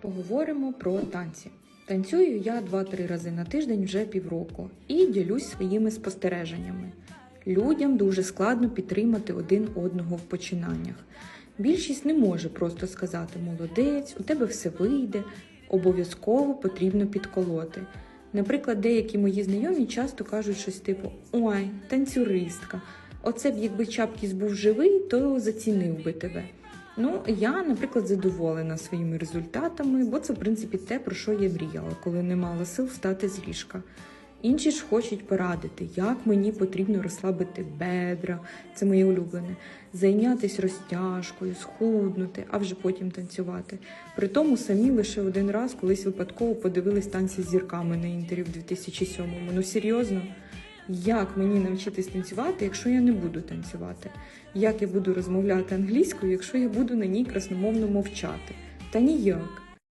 Поговоримо про танці. Танцюю я 2-3 рази на тиждень вже півроку і ділюсь своїми спостереженнями. Людям дуже складно підтримати один одного в починаннях. Більшість не може просто сказати молодець, у тебе все вийде, обов'язково потрібно підколоти. Наприклад, деякі мої знайомі часто кажуть щось типу Ой, танцюристка, оце б якби Чапкіс був живий, то зацінив би тебе. Ну, я, наприклад, задоволена своїми результатами, бо це, в принципі, те, про що я мріяла, коли не мала сил встати з ліжка. Інші ж хочуть порадити, як мені потрібно розслабити бедра, це моє улюблене, зайнятися розтяжкою, схуднути, а вже потім танцювати. При тому самі лише один раз колись випадково подивились танці з зірками на інтері в 2007-му. Ну серйозно, як мені навчитись танцювати, якщо я не буду танцювати? Як я буду розмовляти англійською, якщо я буду на ній красномовно мовчати? Та ніяк.